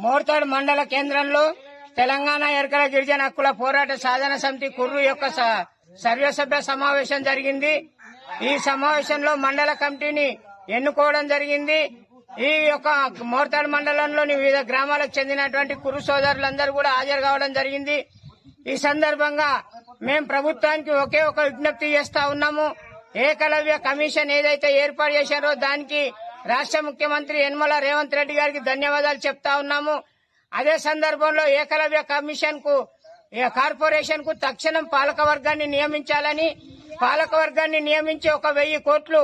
మోర్తాడు మండల కేంద్రంలో తెలంగాణ ఎరకల గిరిజన హక్కుల పోరాట సాధన సమితి కుర్రు యొక్క స- సర్వసభ్య సమావేశం జరిగింది. ఈ సమావేశంలో మండల కమిటీని ఎన్నుకోవడం జరిగింది. ఈ యొక్క మోర్తాడు మండలంలోని వివిధ గ్రామాలకు చెందినటువంటి కురు సోదరులందరూ కూడా హాజరు కావడం జరిగింది. ఈ సందర్భంగా మేము ప్రభుత్వానికి ఒకే ఒక విజ్ఞప్తి చేస్తా ఉన్నాము. ఏకలవ్య కమిషన్ ఏదైతే ఏర్పాటు చేశారో దానికి రాష్ట్ర ముఖ్యమంత్రి యనమల రేవంత్ రెడ్డి గారికి ధన్యవాదాలు చెప్తా ఉన్నాము. అదే సందర్భంలో ఏకలవ్య కమిషన్కు ఈ కార్పొరేషన్కు తక్షణం పాలక వర్గాన్ని నియమించాలని పాలక వర్గాన్ని నియమించి ఒక వెయ్యి కోట్లు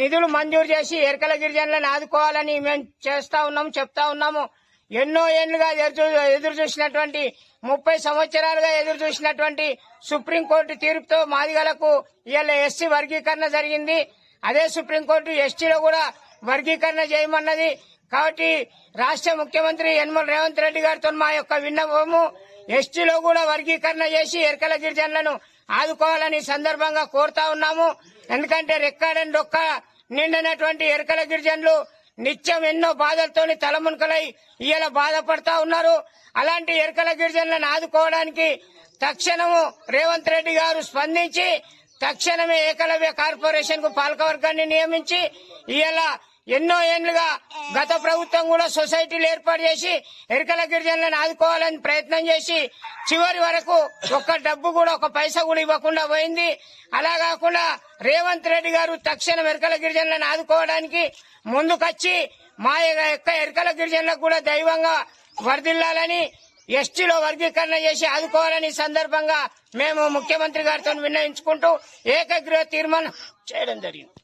నిధులు మంజూరు చేసి ఎరకల గిరిజనులను ఆదుకోవాలని మేము చేస్తా ఉన్నాము చెప్తా ఉన్నాము. ఎన్నో ఏళ్ళుగా ఎదురు ఎదురు చూసినటువంటి ముప్పై సంవత్సరాలుగా ఎదురు చూసినటువంటి సుప్రీంకోర్టు తీర్పుతో మాదిగలకు ఇవాళ ఎస్సీ వర్గీకరణ జరిగింది. అదే సుప్రీంకోర్టు ఎస్టీలో కూడా వర్గీకరణ చేయమన్నది. కాబట్టి రాష్ట్ర ముఖ్యమంత్రి యనమల రేవంత్ రెడ్డి గారితో మా యొక్క విన్నపము ఎస్టీలో కూడా వర్గీకరణ చేసి ఎరకల గిరిజనులను ఆదుకోవాలని సందర్భంగా కోరుతా ఉన్నాము. ఎందుకంటే రెక్కాడని డొక్క నిండినటువంటి ఎరకల గిరిజనులు నిత్యం ఎన్నో బాధలతోని తలమునకలై ఇవాళ బాధపడతా ఉన్నారు. అలాంటి ఎరకల గిరిజనులను ఆదుకోవడానికి తక్షణము రేవంత్ రెడ్డి గారు స్పందించి తక్షణమే ఏకలవ్య కార్పొరేషన్కు పాలకవర్గాన్ని నియమించి ఇలా ఎన్నో ఏళ్ళుగా గత ప్రభుత్వం కూడా సొసైటీలు ఏర్పాటు చేసి ఎరకల గిరిజనులను ఆదుకోవాలని ప్రయత్నం చేసి చివరి వరకు ఒక్క డబ్బు కూడా ఒక పైసా కూడా ఇవ్వకుండా పోయింది. అలా కాకుండా రేవంత్ రెడ్డి గారు తక్షణం ఎరకల గిరిజనులను ఆదుకోవడానికి ముందుకొచ్చి మా యొక్క ఎరకల గిరిజనులకు కూడా దైవంగా వర్ధిల్లాలని ఎస్టీలో వర్గీకరణ చేసి ఆదుకోవాలని సందర్భంగా మేము ముఖ్యమంత్రి గారితో విన్నయించుకుంటూ ఏకగ్రహ తీర్మానం చేయడం జరిగింది.